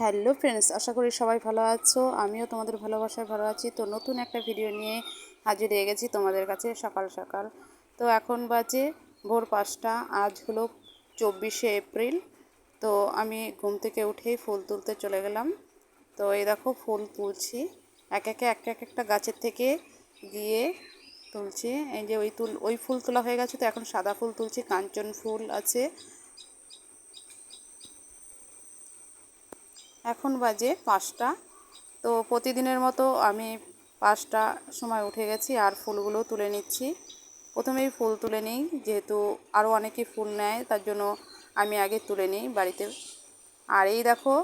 Hello friends, আশা করি সবাই ভালো আছো। আমিও তোমাদের ভালোবাসায় ভালো আছি। তো নতুন একটা ভিডিও নিয়ে হাজির হয়ে গেছি তোমাদের কাছে সকাল সকাল। তো এখন বাজে ভোর পাঁচটা, আজ হলো চব্বিশে এপ্রিল। তো আমি ঘুম থেকে উঠেই ফুল তুলতে চলে গেলাম। তো এই দেখো ফুল তুলছি। এক একে এক এক একটা গাছের থেকে গিয়ে তুলছি। এই যে ওই তুল, ওই ফুল তোলা হয়ে গেছে। তো এখন সাদা ফুল তুলছি, কাঞ্চন ফুল আছে। এখন বাজে পাঁচটা। তো প্রতিদিনের মতো আমি পাঁচটা সময় উঠে গেছি আর ফুলগুলো তুলে নিচ্ছি। প্রথমেই ফুল তুলে নিই, যেহেতু আরও অনেকে ফুল নেয়, তার জন্য আমি আগে তুলে নিই বাড়িতে। আর এই দেখো,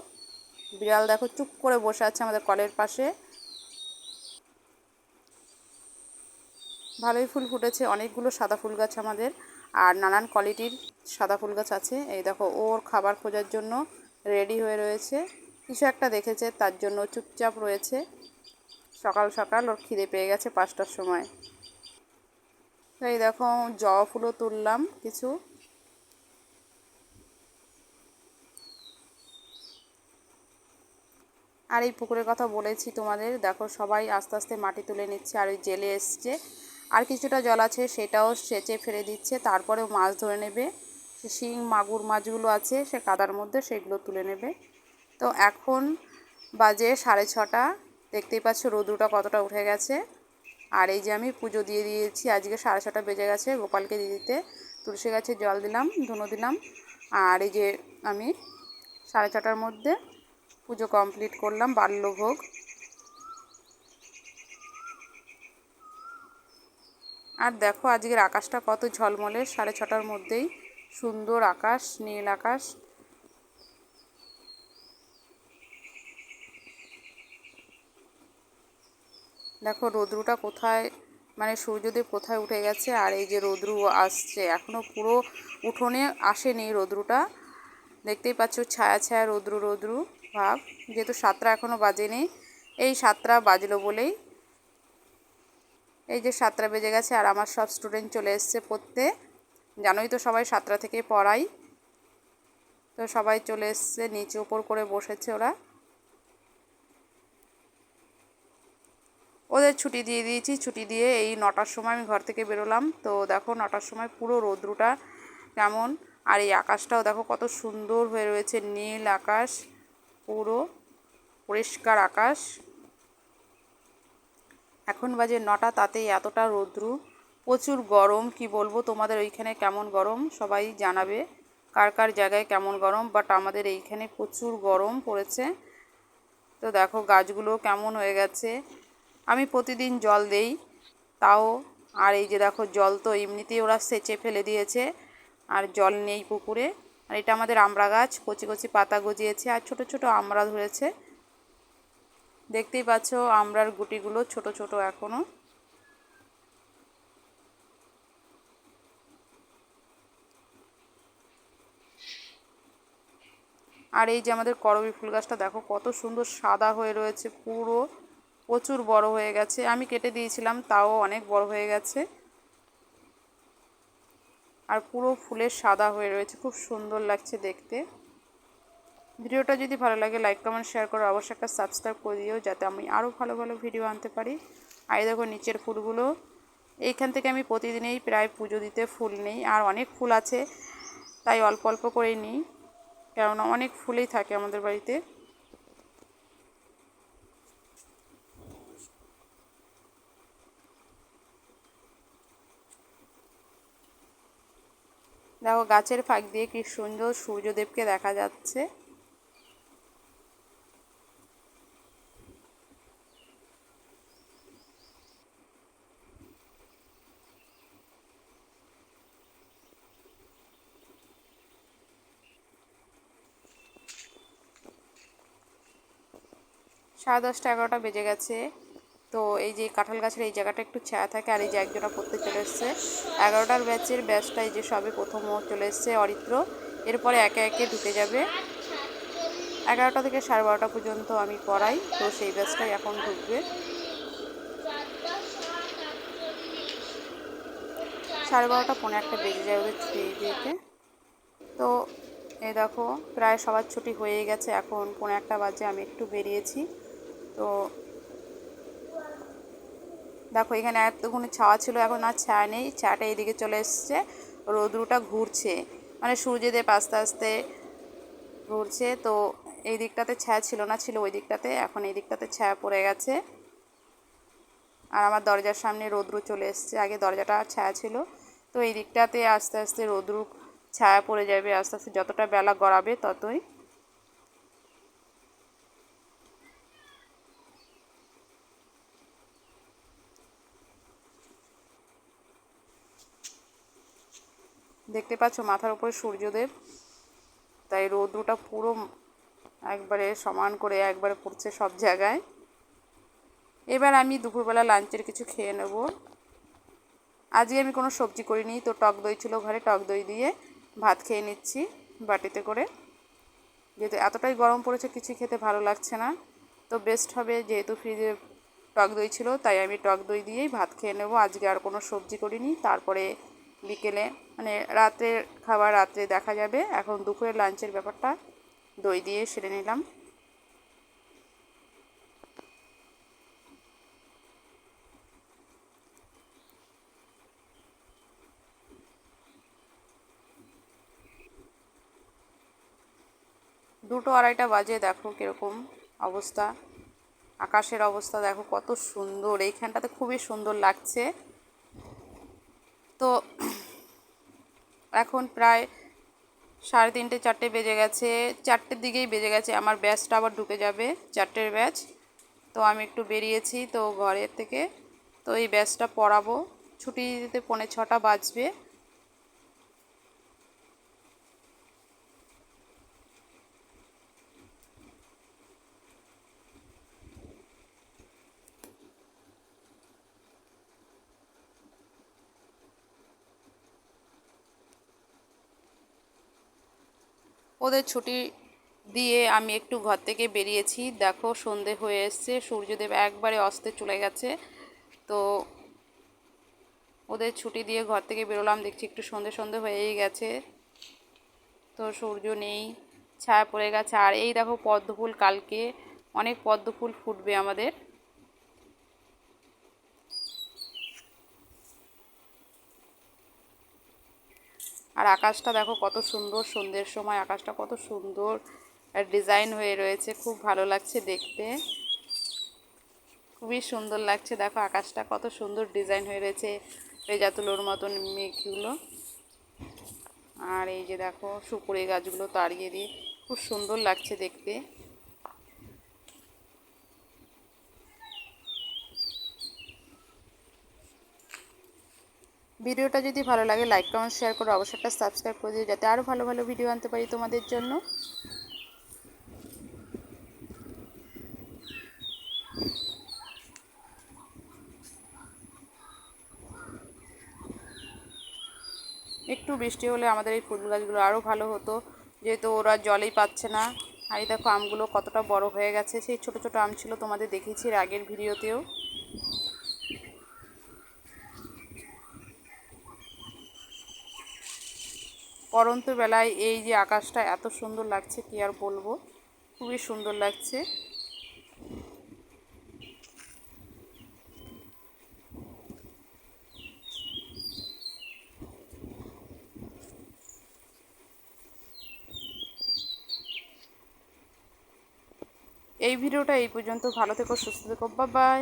বিড়াল দেখো চুপ করে বসে আছে আমাদের কলের পাশে। ভালোই ফুল ফুটেছে, অনেকগুলো সাদা ফুল গাছ আমাদের। আর নানান কোয়ালিটির সাদা ফুল গাছ আছে। এই দেখো, ওর খাবার খোঁজার জন্য রেডি হয়ে রয়েছে। কিছু একটা দেখেছে, তার জন্য চুপচাপ রয়েছে। সকাল সকাল ওর খিদে পেয়ে গেছে পাঁচটার সময়। তো এই দেখো, জবা ফুলও তুললাম কিছু। আর এই পুকুরের কথা বলেছি তোমাদের, দেখো সবাই আস্তে আস্তে মাটি তুলে নিচ্ছে, আর ওই জেলে এসছে। আর কিছুটা জল আছে, সেটাও সেচে ফেলে দিচ্ছে, তারপরেও মাছ ধরে নেবে। শিং, মাগুর, মাছগুলো আছে, সে কাদার মধ্যে সেগুলো তুলে নেবে। তো এখন বাজে সাড়ে ছটা। দেখতেই পাচ্ছ রোদুটা কতটা উঠে গেছে। আর এই যে আমি পুজো দিয়ে দিয়েছি, আজকে সাড়ে ছটা বেজে গেছে গোপালকে দিয়ে দিতে। তুলসী গাছে জল দিলাম, ধুনো দিলাম। আর এই যে আমি সাড়ে ছটার মধ্যে পুজো কমপ্লিট করলাম, বাল্যভোগ। আর দেখো আজকের আকাশটা কত ঝলমলে, সাড়ে ছটার মধ্যেই সুন্দর আকাশ, নীল আকাশ। দেখো, রৌদ্রুটা কোথায় মানে সূর্যদেব কোথায় উঠে গেছে আর এই যে রৌদ্রু আসছে। এখনও পুরো উঠোনে আসেনি রৌদ্রুটা। দেখতেই পাচ্ছ ছায়া ছায়া রৌদ্রু রৌদ্রু ভাব। যেহেতু সাতটা এখনও বাজেনি, এই সাতটা বাজলো বলেই এই যে সাতটা বেজে গেছে আর আমার সব স্টুডেন্ট চলে এসছে পড়তে। জানোই তো সবাই সাতটা থেকে পড়াই তো সবাই চলে এসছে, নিচে ওপর করে বসেছে ওরা। ওদের ছুটি দিয়ে দিয়েছি। ছুটি দিয়ে এই নটার সময় আমি ঘর থেকে বেরোলাম। তো দেখো নটার সময় পুরো রৌদ্রুটা কেমন। আর এই আকাশটাও দেখো কত সুন্দর হয়ে রয়েছে, নীল আকাশ, পুরো পরিষ্কার আকাশ। এখন বাজে নটা, তাতেই এতটা রৌদ্রু। প্রচুর গরম, কি বলব, তোমাদের ওইখানে কেমন গরম? সবাই জানাবে কার কার জায়গায় কেমন গরম বাট আমাদের এইখানে প্রচুর গরম পড়েছে। তো দেখো গাছগুলো কেমন হয়ে গেছে। আমি প্রতিদিন জল দেই, তাও, আর এই যে দেখো জল তো এমনিতেই ওরা সেচে ফেলে দিয়েছে, আর জল নেই পুকুরে। আর এটা আমাদের আমড়া গাছ, কচি কচি পাতা গজিয়েছে, আর ছোট ছোট আমড়া ধরেছে। দেখতেই পাচ্ছ আমড়ার গুটিগুলো ছোট ছোট এখনও আর এই যে আমাদের করবি ফুল গাছটা দেখো কত সুন্দর সাদা হয়ে রয়েছে পুরো। প্রচুর বড় হয়ে গেছে। আমি কেটে দিয়েছিলাম, তাও অনেক বড় হয়ে গেছে। আর পুরো ফুলের সাদা হয়ে রয়েছে, খুব সুন্দর লাগছে দেখতে। ভিডিওটা যদি ভালো লাগে লাইক কমেন্ট শেয়ার করো অবশ্যই একটা সাবস্ক্রাইব করে দিও, যাতে আমি আরও ভালো ভালো ভিডিও আনতে পারি। আর দেখো নিচের ফুলগুলো। এইখান থেকে আমি প্রতিদিনেই প্রায় পুজো দিতে ফুল নেই, আর অনেক ফুল আছে, তাই অল্প অল্প করে নিই। কেননা অনেক ফুলেই থাকে আমাদের বাড়িতে। গাছের ফাঁক দিয়ে কি সুন্দর সূর্যদেবকে দেখা যাচ্ছে? সাড়ে দশটা এগারোটা বেজে গেছে। তো এই যে কাঁঠাল গাছের এই জায়গাটা একটু ছায়া থাকে আর এই যে একজনা পড়তে চলে এসছে। এগারোটার ব্যাচের ব্যাচটা এই যে সবে প্রথম চলে এসছে অরিত্র। এরপরে একে একে ঢুকে যাবে। এগারোটা থেকে সাড়ে বারোটা পর্যন্ত আমি পড়াই, তো সেই ব্যাচটাই এখন ঢুকবে। সাড়ে বারোটা পনেরো একটা বেজে যায় ওদের ছুটি দিতে। তো এই দেখো, প্রায় সবার ছুটি হয়ে গেছে। এখন পনেরো একটা বাজে আমি একটু বেরিয়েছি। তো দেখো, এখানে এতক্ষণ ছাওয়া ছিল, এখন আর ছায়া নেই। ছায়াটা এইদিকে চলে এসছে। রোদ্রুটা ঘুরছে। মানে সূর্যদেব আস্তে আস্তে ঘুরছে। তো এই দিকটাতে ছায়া ছিল না, ছিল ওই দিকটাতে। এখন এই দিকটাতে ছায়া পড়ে গেছে। আর আমার দরজার সামনে রোদ্রু চলে এসছে। আগে দরজাটা ছায়া ছিল। তো এই দিকটাতে আস্তে আস্তে রোদ্রু ছায়া পড়ে যাবে। আস্তে আস্তে যতটা বেলা গড়াবে ততই দেখতে পাচ্ছ মাথার উপরে সূর্যদেব। তাই রৌদ্রটা পুরো একবারে সমান করে একবারে পড়ছে সব জায়গায়। এবার আমি দুপুরবেলা লাঞ্চের কিছু খেয়ে নেব। আজকে আমি কোনো সবজি করিনি, তো টক দই ছিল ঘরে, টক দই দিয়ে ভাত খেয়ে নিচ্ছি বাটিতে করে। যেহেতু এতটাই গরম পড়েছে, কিছু খেতে ভালো লাগছে না। তো বেস্ট হবে যেহেতু ফ্রিজে টক দই ছিল, তাই আমি টক দই দিয়েই ভাত খেয়ে নেব। আজকে আর কোনো সবজি করিনি, তারপরে বিকেলে মানে রাতের খাবার রাত্রে দেখা যাবে। এখন দুপুরের লাঞ্চের ব্যাপারটা দই দিয়ে সেরে নিলাম। দুটো আড়াইটা বাজে, দেখো কীরকম অবস্থা। আকাশের অবস্থা দেখো কত সুন্দর। এইখানটাতে খুবই সুন্দর লাগছে। তো এখন প্রায় সাড়ে তিনটে, চারটে বেজে গেছে। চারটের দিকেই বেজে গেছে। আমার ব্যাচটা আবার ঢুকে যাবে, চারটের ব্যাচ। তো আমি একটু বেরিয়েছি তো ঘরের থেকে। তো এই ব্যাচটা পড়াবো। ছুটি দিতে পৌনে ছটা বাজবে। ওদের ছুটি দিয়ে আমি একটু ঘর থেকে বেরিয়েছি। দেখো সন্ধে হয়ে এসছে, সূর্যদেব একবারে অস্তে চলে গেছে। তো ওদের ছুটি দিয়ে ঘর থেকে বেরোলাম, দেখছি একটু সন্ধে সন্ধে হয়েই গেছে। তো সূর্য নেই, ছায়া পড়ে গেছে। আর এই দেখো পদ্মফুল কালকে, অনেক পদ্মফুল ফুটবে আমাদের। আর আকাশটা দেখো কত সুন্দর সন্ধ্যের সময়, আকাশটা কত সুন্দর ডিজাইন হয়ে রয়েছে, খুব ভালো লাগছে দেখতে। খুবই সুন্দর লাগছে, দেখো আকাশটা কত সুন্দর ডিজাইন হয়ে রয়েছে রেজা তুলোর মতন মেঘগুলো। আর এই যে দেখো সুপুরি গাছগুলো তাড়িয়ে দিয়ে, খুব সুন্দর লাগছে দেখতে। ভিডিওটা যদি ভালো লাগে লাইক কমেন্ট শেয়ার করে অবশ্যই একটা সাবস্ক্রাইব করে দিও, যাতে আরও ভালো ভালো ভিডিও আনতে পারি তোমাদের জন্য। একটু বৃষ্টি হলে আমাদের এই ফুল গাছগুলো আরও ভালো হতো। যেহেতু ওরা জলেই পাচ্ছে না। আর এই দেখো আমগুলো কতটা বড় হয়ে গেছে। সেই ছোট ছোট আম ছিল তোমাদের দেখেছি আগের ভিডিওতেও। পরন্ত বেলায় এই যে আকাশটা এত সুন্দর লাগছে, কি আর বলব? খুবই সুন্দর লাগছে। এই ভিডিওটা এই পর্যন্ত। ভালো থেকো, সুস্থ থেকো। বাই